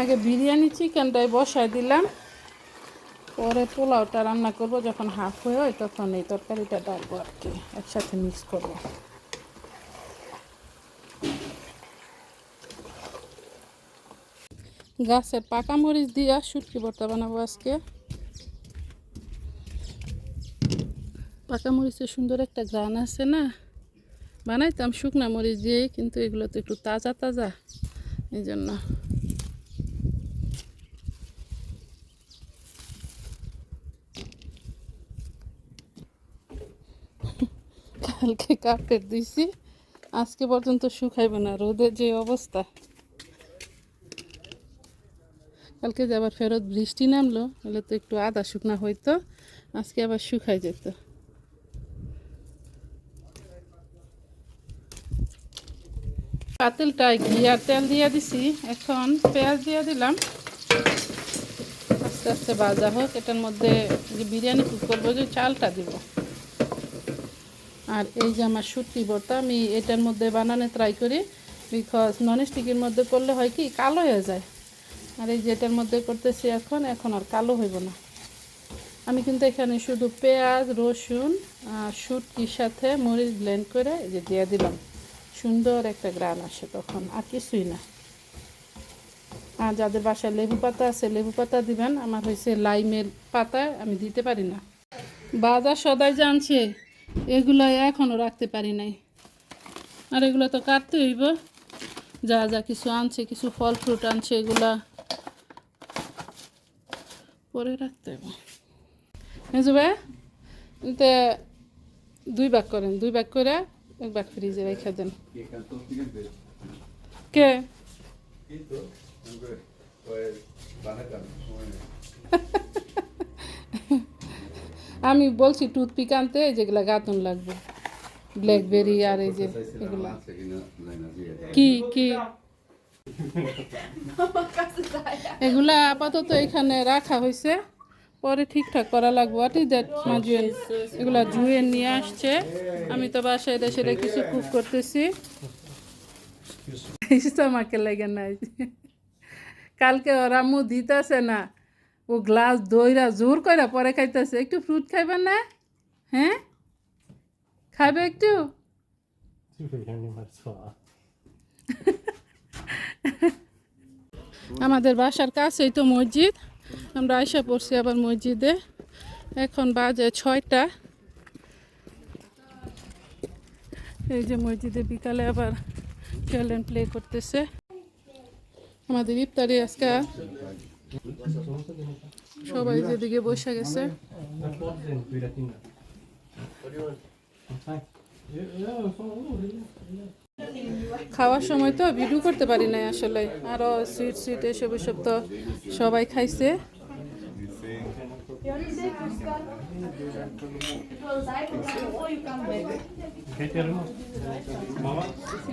আগে বিরিয়ানি চিকেনটাই বসায় দিলাম। পরে পোলাওটা রান্না করব, যখন হাফ হয়ে হয় তখন এই তরকারিটা ডালবো আর কি, একসাথে মিক্স করব। গাছের পাকা মরিচ দিয়া শুটকি ভর্তা বানাবো আজকে। পাকা মরিচের সুন্দর একটা গ্রান আছে না? বানাইতাম শুকনা মরিচ দিয়ে কিন্তু এগুলো তো একটু তাজা তাজা, এই জন্য। কালকে কাপড় দিছি। আজকে পর্যন্ত শুকাইবে না রোদের যে অবস্থা। কালকে যে আবার ফেরত বৃষ্টি নামলো হলে তো একটু আদা শুকনা হইতো, আজকে আবার শুকাই যেত। পাতিলটায় ঘি আর তেল দিয়ে দিছি, এখন পেঁয়াজ দিয়ে দিলাম। আস্তে আস্তে ভাজা হোক, এটার মধ্যে যে বিরিয়ানি কুক করব, যে চালটা দিব। আর এই যে আমার সুটকি ভর্তা, আমি এটার মধ্যে বানানো ট্রাই করি বিকজ নন স্টিকের মধ্যে করলে হয় কি, কালো হয়ে যায়। আর এই যে এটার মধ্যে করতেছি এখন এখন আর কালো হইব না। আমি কিন্তু এখানে শুধু পেঁয়াজ, রসুন আর শুটকির সাথে মরিচ ব্লেন্ড করে যে দিয়ে দিলাম। সুন্দর একটা গ্রান আসে তখন, আর কিছুই না। আর যাদের বাসায় লেবু পাতা আছে, লেবু পাতা দিবেন। আমার হয়েছে লাইমের পাতা, আমি দিতে পারি না। বাজার সদাই জানছে। এগুলো এখনও রাখতে পারি নাই। আর এগুলো তো কাটতে হইব। যা যা কিছু আনছে কিছু ফল ফ্রুট আনছে এগুলা পরে রাখতে হইব। মেজুবে তে দুই ভাগ করেন দুই ভাগ করে এক ভাগ ফ্রিজে রেখে দেন। কে? আমি বলছি টুথপিক আনতে যেগুলা গাতন লাগবে। ব্ল্যাকবেরি আর এই যে এগুলা। কি কি? এগুলা আপাতত এখানে রাখা হয়েছে। পরে ঠিকঠাক করা লাগবে। হোয়াট ইজ দ্যাট মাজুয়েল এগুলা জুয়ে নিয়ে আসছে। আমি তো বাসায় দেশে কিছু কুক করতেছি। আমাকে লেগে নাই। কালকে ওরা মু দিতেছে না। ও গ্লাস দইরা জোর কইরা পরে খাইতেছে। একটু ফ্রুট খাইবেন না? হ্যাঁ? খাবে একটু. আমাদের বাসার কাছেই তো মসজিদ। আমরা আয়সা পড়ছি আবার মসজিদে। এখন বাজে ছয়টা। এই যে মসজিদে বিকালে আবার চিলড্রেন প্লে করতেছে। আমাদের ইফতারি আজকে সবাই যেদিকে বসে গেছে। খাওয়ার সময় তো ভিডিও করতে পারি নাই আসলে। আরও সুইট সুইট এসব এসব তো সবাই খাইছে।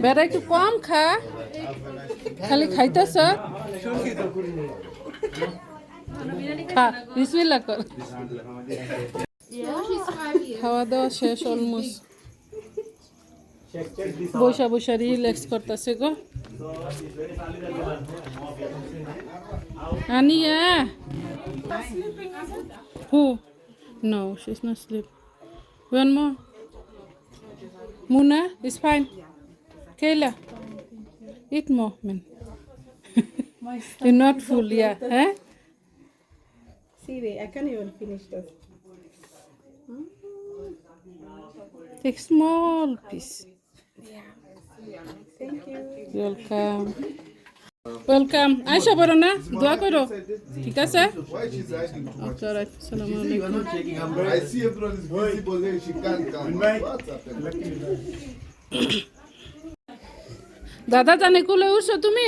বেড়া একটু কম খা। খালি খাইতেছ? খা বিসমিল্লা কর খাওয়া দাওয়া শেষ অলমোস্ট বৈশা বৈশা রিল্যাক্স করতেছে গো আনিয়া হু no she's not sleep one more Muna is fine Kayla eat more man you're not full yeah huh? See, wait, I can't even finish this. take small piece Thank you. Welcome welcome আইসা পড়ো না দোয়া করো ঠিক আছে আচ্ছা right আসসালামু আলাইকুম I see everyone is busy, but then she can't come. What's happening? দাদা জানে কুলে উঠছো তুমি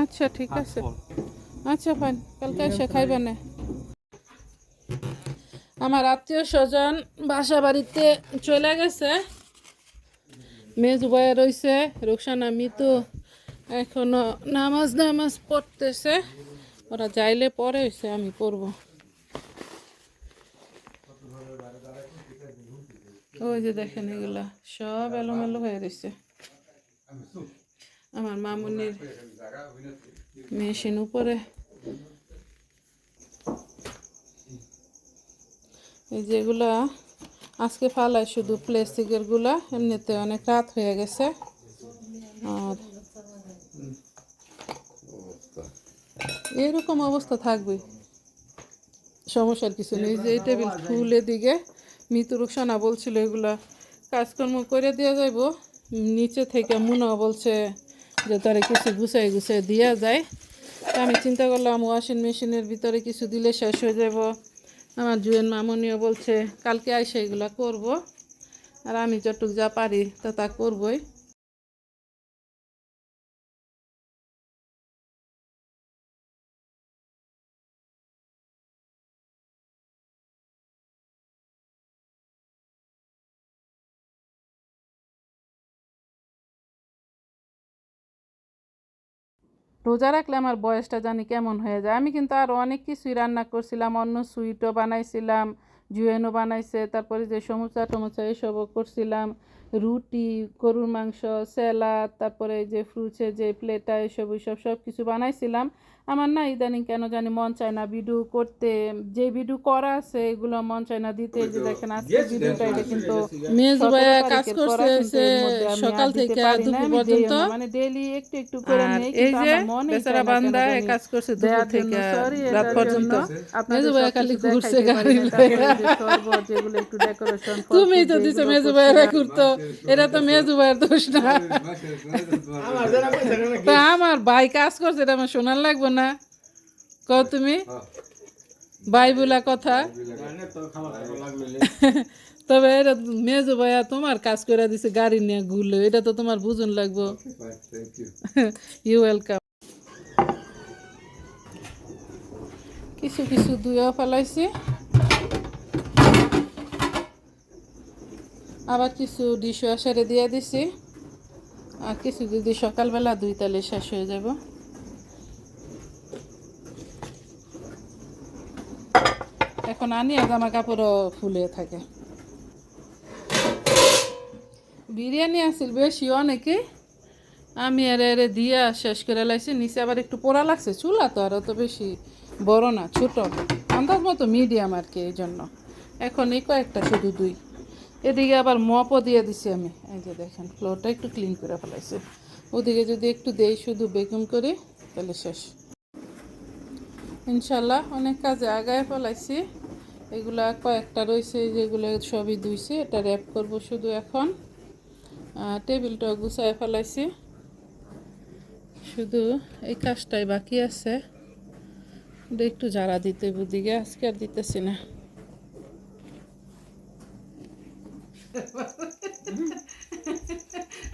আচ্ছা ঠিক আছে। আচ্ছা ফাইন। কালকে এসে খাইবা না। আমার আত্মীয় স্বজন বাসা বাড়িতে চলে গেছে। মেজ বয়া রয়েছে রুকসানা মিতু এখনও নামাজ নামাজ পড়তেছে। ওরা যাইলে পরে হয়েছে আমি পড়ব। ওই যে দেখেন এগুলা সব এলোমেলো হয়ে রয়েছে আমার মামুনির মেশিন উপরে। এই যেগুলা আজকে ফালাই শুধু প্লাস্টিকেরগুলা এমনিতে অনেক রাত হয়ে গেছে। আর এরকম অবস্থা থাকবে। সমস্যার কিছু নেই। যে এই টেবিল ফুলে দিকে মৃত্যু রুকসানা বলছিল এগুলা কাজকর্ম করে দেওয়া যাইব। নিচে থেকে মুনা বলছে যে তারা কিছু গুছাই গুছাই দেওয়া যায়। তো আমি চিন্তা করলাম ওয়াশিং মেশিনের ভিতরে কিছু দিলে শেষ হয়ে যাব। আমার জুয়েন মামনিও বলছে, কালকে আইসে এগুলো করব। আর আমি যতটুক যা পারি তা তা করবই। রোজা রাখলে আমার বয়সটা জানি কেমন হয়ে যায়। আমি কিন্তু আর অনেক কিছুই রান্না করছিলাম অন্য সুইটও বানাইছিলাম, জুয়েনও বানাইছে, তারপরে যে সমুচা টমুচা এসবও করছিলাম, রুটি, গরুর মাংস, স্যালাদ, তারপরে যে ফ্রুটসের যে প্লেটা এসব, ওইসব সব কিছু বানাইছিলাম। আমার না ইদানিং কেন জানি মন চায় না ভিডিও করতে। যে ভিডিও করা আছে এগুলো মন চায় না দিতে। যে দেখেন আজকে ভিডিওটা এটা কিন্তু মেজ ভাইয়া কাজ করছে সে সকাল থেকে দুপুর পর্যন্ত। মানে ডেইলি একটু একটু করে নেই এই কিন্তু যে বেচারা বান্দা এ কাজ করছে দুপুর থেকে রাত পর্যন্ত। আপনাদের ভাইয়া খালি ঘুরছে গাড়ি যেগুলো একটু ফল তুমি তো দিছো মেজু। ভাইয়ের ঘুরতো এটা তো মেজু ভাইয়ের দোষ না। তা আমার ভাই কাজ করছে এটা আমার শোনার লাগবে না? কও তুমি? ভাই বলা কথা? তবে এটা মেজু ভাইয়া তোমার কাজ করে দিছে, গাড়ি নিয়ে ঘুরলো। এটা তো তোমার বুঝুন লাগবো। ইউ ওয়েলকাম কিছু কিছু ধুয়েও ফেলাইছি। আবার কিছু ডিশ ওয়াশারে দিয়ে দিছি। আর কিছু যদি সকালবেলা দুই তালে শেষ হয়ে যাব। এখন আনি জামা কাপড়ও ফুলে থাকে। বিরিয়ানি আসছিল বেশি অনেকে আমি আর এরে দিয়া শেষ করে লাইছি, নিচে আবার একটু পোড়া লাগছে, চুলা তো আর অত বেশি বড় না, ছোট। আন্দাজ মতো মিডিয়াম আর কি, এই জন্য। এখন এই কয়েকটা, শুধু দুই। এদিকে আবার মপও দিয়ে দিছি আমি। এই যে দেখেন ফ্লোরটা একটু ক্লিন করে ফেলাইছি। ওদিকে যদি একটু দেই শুধু বেগুন করে, তাহলে শেষ। ইনশাল্লাহ অনেক কাজে আগায় ফেলাইছি। এগুলা কয়েকটা রয়েছে, যেগুলো সবই ধুইছি। এটা র্যাপ করব শুধু এখন। টেবিলটা গুছায় ফেলাইছি। শুধু এই কাজটাই বাকি আছে। একটু ঝাড়া দিতে বুদিকে আজকে আর দিতেছি না।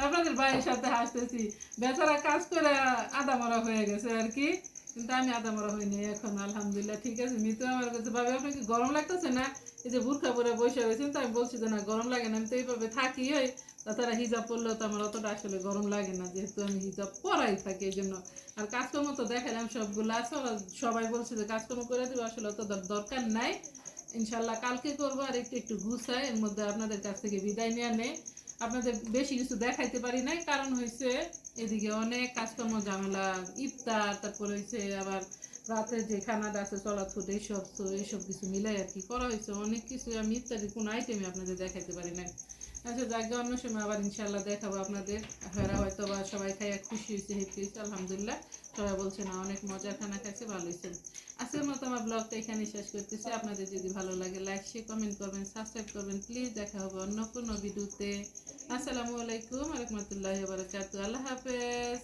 আপনাদের ভাইয়ের সাথে হাসতেছি। বেচারা কাজ করে আদা মরা হয়ে গেছে আর কি। কিন্তু আমি আদা মরা হইনি এখন, আলহামদুলিল্লাহ, ঠিক আছে। মিতু আমার কাছে ভাবে, আপনার কি গরম লাগতেছে না? এই যে বুরখা পরে বসে রয়েছেন, তো আমি বলছি যে, না, গরম লাগে না। আমি তো এইভাবে থাকি হয় তাছাড়া হিজাব পরলেও তো আমার অতটা আসলে গরম লাগে না, যেহেতু আমি হিজাব পরাই থাকি এই জন্য। আর কাজকর্ম তো দেখালাম সবগুলো আছে। সবাই বলছে যে কাজকর্ম করে দিব। আসলে অত দরকার নাই। ইনশাল্লাহ কালকে করব, আর একটু একটু গুছায়, এর মধ্যে আপনাদের কাছ থেকে বিদায় নেওয়া নেই। আপনাদের বেশি কিছু দেখাইতে পারি নাই, কারণ হয়েছে এদিকে অনেক কাজকর্ম ঝামেলা, ইফতার, তারপরে হয়েছে আবার রাতে যে খানাটা আছে চলাচল এইসব, তো এইসব কিছু মিলাই আর কি করা হয়েছে অনেক কিছু আমি ইফতারের কোনো আইটেমই আপনাদের দেখাইতে পারি নাই। আচ্ছা যাকে অন্য সময় আবার ইনশাল্লাহ দেখাবো আপনাদের। হেরা হয়তো বা সবাই খাইয়া খুশি হয়েছে, হেপি হয়েছে, আলহামদুলিল্লাহ। সবাই বলছে, না, অনেক মজার খানা খাইছে, ভালো হয়েছে। আজকের মতো আমার ব্লগটা এখানে শেষ করতেছি। আপনাদের যদি ভালো লাগে লাইক শেয়ার কমেন্ট করবেন সাবস্ক্রাইব করবেন। প্লিজ দেখা হবে অন্য কোনো ভিডিওতে। আসসালামু আলাইকুম রহমতুল্লাহ বারকাত আল্লাহ হাফেজ।